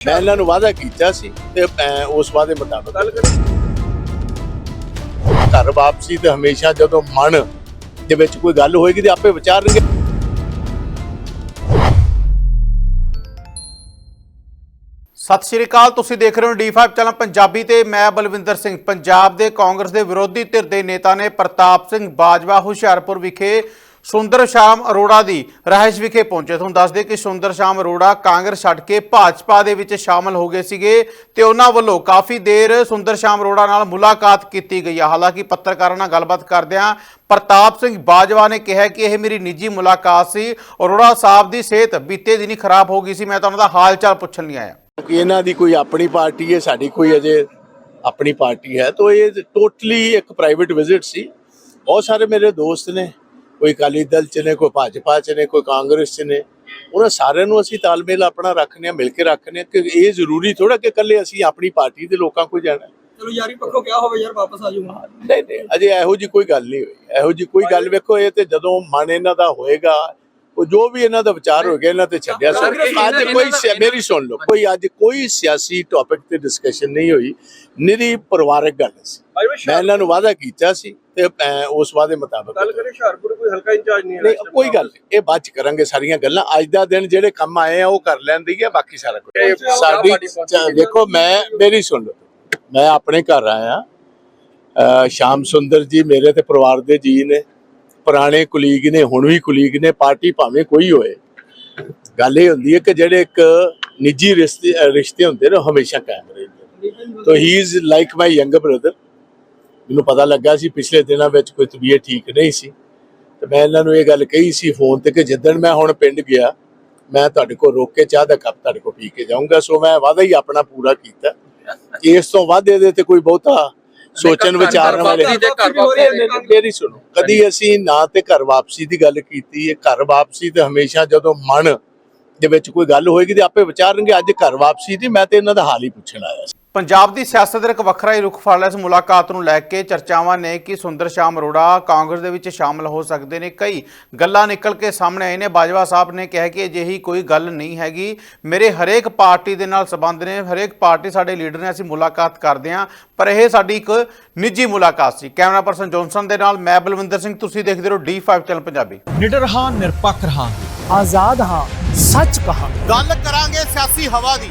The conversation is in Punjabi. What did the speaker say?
ਮੈਂ ਇਹਨਾਂ ਨੂੰ ਵਾਅਦਾ ਕੀਤਾ ਸੀ ਤੇ ਮੈਂ ਉਸ ਵਾਅਦੇ ਮੁਤਾਬਕ ਗੱਲ ਕਰੀ। ਘਰ ਵਾਪਸੀ ਤੇ ਹਮੇਸ਼ਾ ਜਦੋਂ ਮਨ ਦੇ ਵਿੱਚ ਕੋਈ ਗੱਲ ਹੋਏਗੀ ਤੇ ਆਪੇ ਵਿਚਾਰਨਗੇ ਸਤਿ ਸ਼੍ਰੀ ਅਕਾਲ, ਤੁਸੀਂ ਦੇਖ ਰਹੇ ਹੋ ਡੀ5 ਚੈਨਲ ਪੰਜਾਬੀ ਤੇ ਮੈਂ ਬਲਵਿੰਦਰ ਸਿੰਘ। ਪੰਜਾਬ ਦੇ ਕਾਂਗਰਸ ਦੇ ਵਿਰੋਧੀ ਧਿਰ ਦੇ ਨੇਤਾ ਨੇ ਪ੍ਰਤਾਪ ਸਿੰਘ ਬਾਜਵਾ ਹੁਸ਼ਿਆਰਪੁਰ ਵਿਖੇ ਸੁੰਦਰ ਸ਼ਾਮ ਅਰੋੜਾ ਦੀ ਰਹਿਸ਼ ਵਿਖੇ ਪਹੁੰਚੇ। ਤੁਹਾਨੂੰ ਦੱਸ ਦੇ ਕਿ ਸੁੰਦਰ ਸ਼ਾਮ ਅਰੋੜਾ ਕਾਂਗਰਸ ਛੱਡ ਕੇ ਭਾਜਪਾ ਦੇ ਵਿੱਚ ਸ਼ਾਮਲ ਹੋ ਗਏ ਸੀਗੇ ਤੇ ਉਹਨਾਂ ਵੱਲੋਂ ਕਾਫੀ ਦੇਰ ਸੁੰਦਰ ਸ਼ਾਮ ਅਰੋੜਾ ਨਾਲ ਮੁਲਾਕਾਤ ਕੀਤੀ ਗਈ ਹੈ ਹਾਲਾਂਕਿ ਪੱਤਰਕਾਰਾਂ ਨਾਲ ਗੱਲਬਾਤ ਕਰਦਿਆਂ ਪ੍ਰਤਾਪ ਸਿੰਘ ਬਾਜਵਾ ਨੇ ਕਿਹਾ ਕਿ ਇਹ ਮੇਰੀ ਨਿੱਜੀ ਮੁਲਾਕਾਤ ਸੀ। ਅਰੋੜਾ ਸਾਹਿਬ ਦੀ ਸਿਹਤ ਬੀਤੇ ਦਿਨੀ ਖਰਾਬ ਹੋ ਗਈ ਸੀ। ਮੈਂ ਤਾਂ ਉਹਨਾਂ ਦਾ ਹਾਲ ਚਾਲ ਪੁੱਛਣ ਲਈ ਆਇਆ। ਕਿ ਇਹਨਾਂ ਦੀ ਕੋਈ ਆਪਣੀ ਪਾਰਟੀ ਹੈ, ਸਾਡੀ ਕੋਈ ਅਜੇ ਆਪਣੀ ਪਾਰਟੀ ਹੈ, ਤਾਂ ਇਹ ਟੋਟਲੀ ਇੱਕ ਪ੍ਰਾਈਵੇਟ ਵਿਜ਼ਿਟ ਸੀ। ਬਹੁਤ ਸਾਰੇ ਮੇਰੇ ਦੋਸਤ ਨੇ ਕੋਈ ਅਕਾਲੀ ਦਲ ਚ ਨੇ ਕੋਈ ਭਾਜਪਾ ਚ ਨੇ ਕੋਈ ਕਾਂਗਰਸ ਚ ਨੇ ਉਹਨਾਂ ਸਾਰਿਆਂ ਨੂੰ ਅਸੀਂ ਤਾਲਮੇਲ ਆਪਣਾ ਰੱਖਨੇ ਆ ਮਿਲ ਕੇ ਰੱਖਨੇ ਆ ਕਿ ਇਹ ਜ਼ਰੂਰੀ ਥੋੜਾ ਕਿ ਇਕੱਲੇ ਅਸੀਂ ਆਪਣੀ ਪਾਰਟੀ ਦੇ ਲੋਕਾਂ ਕੋਲ ਜਾਣਾ। ਚਲੋ ਯਾਰੀ ਪੱਖੋਂ ਕਿਹਾ ਹੋਵੇ ਯਾਰ ਵਾਪਸ ਆ ਜਾਊਗਾ ਨਹੀਂ ਨਹੀਂ ਅਜੇ ਇਹੋ ਜੀ ਕੋਈ ਗੱਲ ਨਹੀਂ ਹੋਈ। ਇਹੋ ਜੀ ਕੋਈ ਗੱਲ ਵੇਖੋ ਇਹ ਤੇ ਜਦੋਂ ਮਨ ਇਹਨਾਂ ਦਾ ਹੋਏਗਾ ਉਹ ਜੋ ਵੀ ਇਹਨਾਂ ਦਾ ਵਿਚਾਰ ਹੋ ਗਿਆ ਇਹਨਾਂ ਤੇ ਛੱਡਿਆ ਸਰ। ਅੱਜ ਕੋਈ ਮੇਰੀ ਸੁਣ ਲਓ ਕੋਈ ਅੱਜ ਕੋਈ ਸਿਆਸੀ ਟੌਪਿਕ ਤੇ ਡਿਸਕਸ਼ਨ ਨਹੀਂ ਹੋਈ। ਨਿਰੀ ਪਰਿਵਾਰਕ ਗੱਲ ਸੀ। ਮੈਂ ਇਹਨਾਂ ਨੂੰ ਵਾਅਦਾ ਕੀਤਾ ਸੀ ਤੇ ਉਸ ਵਾਅਦੇ ਮੁਤਾਬਕ ਗੱਲ ਕਰੀ ਹੁਸ਼ਿਆਰਪੁਰ ਕੋਈ ਹਲਕਾ ਇੰਚਾਰਜ ਨਹੀਂ ਹੈ ਨਹੀਂ ਕੋਈ ਗੱਲ ਨਹੀਂ, ਇਹ ਬਾਅਦ ਚ ਕਰਾਂਗੇ ਸਾਰੀਆਂ ਗੱਲਾਂ। ਅੱਜ ਦਾ ਦਿਨ ਜਿਹੜੇ ਕੰਮ ਆਏ ਆ ਉਹ ਕਰ ਲੈਂਦੀ ਹੈ ਬਾਕੀ ਸਾਰਾ ਕੁਝ ਸਾਡੀ ਦੇਖੋ ਮੈਂ ਮੇਰੀ ਸੁਣ ਲਓ। ਮੈਂ ਆਪਣੇ ਘਰ ਆਇਆ। ਸ਼ਾਮ ਸੁੰਦਰ ਜੀ ਮੇਰੇ ਤੇ ਪਰਿਵਾਰ ਦੇ ਜੀ ਨੇ ਪੁਰਾਣੇ ਕੁਲੀਗ ਨੇ ਹੁਣ ਵੀ ਕੁਲੀਗ ਨੇ ਪਾਰਟੀ ਭਾਵੇਂ ਕੋਈ ਹੋਏ। ਗੱਲ ਇਹ ਹੁੰਦੀ ਹੈ ਕਿ ਜਿਹੜੇ ਇੱਕ ਨਿੱਜੀ ਰਿਸ਼ਤੇ ਰਿਸ਼ਤੇ ਹੁੰਦੇ ਨੇ ਹਮੇਸ਼ਾ ਕਾਇਮ ਰਹਿੰਦੇ ਤੋ ਹੀ is like my younger brother ਮੈਨੂੰ ਪਤਾ ਲੱਗਾ ਸੀ ਪਿਛਲੇ ਦਿਨਾਂ ਵਿੱਚ ਕੋਈ ਤਬੀਅਤ ਠੀਕ ਨਹੀਂ ਸੀ। ਤੇ ਮੈਂ ਇਹਨਾਂ ਨੂੰ ਇਹ ਗੱਲ ਕਹੀ ਸੀ ਫੋਨ ਤੇ ਕਿ ਜਿੱਦਣ ਮੈਂ ਹੁਣ ਪਿੰਡ ਗਿਆ ਮੈਂ ਤੁਹਾਡੇ ਕੋਲ ਰੋਕ ਕੇ ਚਾਹ ਦਾ ਕੱਪ ਤੁਹਾਡੇ ਕੋਲ ਪੀ ਕੇ ਜਾਊਂਗਾ। ਸੋ ਮੈਂ ਵਾਅਦਾ ਹੀ ਆਪਣਾ ਪੂਰਾ ਕੀਤਾ। ਇਸ ਤੋਂ ਵੱਧ ਇਹਦੇ ਤੇ ਕੋਈ ਬਹੁਤਾ ਸੋਚਣ ਵਿਚਾਰਨ ਵਾਲੇ ਮੇਰੀ ਸੁਣੋ ਕਦੀ ਅਸੀਂ ਨਾ ਤੇ ਘਰ ਵਾਪਸੀ ਦੀ ਗੱਲ ਕੀਤੀ ਹੈ ਘਰ ਵਾਪਸੀ ਤੇ ਹਮੇਸ਼ਾ ਜਦੋਂ ਮਨ ਦੇ ਵਿੱਚ ਕੋਈ ਗੱਲ ਹੋਏਗੀ ਤੇ ਆਪੇ ਵਿਚਾਰਨਗੇ ਅੱਜ ਘਰ ਵਾਪਸੀ ਦੀ ਮੈਂ ਤੇ ਇਹਨਾਂ ਦਾ ਹਾਲ ਹੀ ਪੁੱਛਣ ਆਇਆ ਸੀ। ਪੰਜਾਬ ਦੀ ਸਿਆਸਤ ਦਾ ਇੱਕ ਵੱਖਰਾ ਹੀ ਰੁਖ ਫੜ ਲਿਆ ਇਸ ਮੁਲਾਕਾਤ ਨੂੰ ਲੈ ਕੇ ਚਰਚਾਵਾਂ ਨੇ ਕਿ ਸੁੰਦਰ ਸ਼ਾਮ ਅਰੋੜਾ ਕਾਂਗਰਸ ਦੇ ਵਿੱਚ ਸ਼ਾਮਲ ਹੋ ਸਕਦੇ ਨੇ। ਕਈ ਗੱਲਾਂ ਨਿਕਲ ਕੇ ਸਾਹਮਣੇ ਆਏ ਨੇ। ਬਾਜਵਾ ਸਾਹਿਬ ਨੇ ਕਿਹਾ ਕਿ ਅਜਿਹੀ ਕੋਈ ਗੱਲ ਨਹੀਂ ਹੈਗੀ। ਮੇਰੇ ਹਰੇਕ ਪਾਰਟੀ ਦੇ ਨਾਲ ਸੰਬੰਧ ਨੇ। ਹਰੇਕ ਪਾਰਟੀ ਸਾਡੇ ਲੀਡਰ ਨੇ ਅਸੀਂ ਮੁਲਾਕਾਤ ਕਰਦੇ ਹਾਂ। ਪਰ ਇਹ ਸਾਡੀ ਇੱਕ ਨਿੱਜੀ ਮੁਲਾਕਾਤ ਸੀ। ਕੈਮਰਾ ਪਰਸਨ ਜੌਨਸਨ ਦੇ ਨਾਲ ਮੈਂ ਬਲਵਿੰਦਰ ਸਿੰਘ। ਤੁਸੀਂ ਦੇਖਦੇ ਰਹੋ D5 ਚੈਨਲ ਪੰਜਾਬੀ। ਨਿਡਰ ਹਾਂ ਨਿਰਪੱਖ ਰਹਾਂਗੇ। ਆਜ਼ਾਦ ਹਾਂ ਸੱਚ ਕਹਾਂ ਗੱਲ ਕਰਾਂਗੇ ਸਿਆਸੀ ਹਵਾ ਦੀ।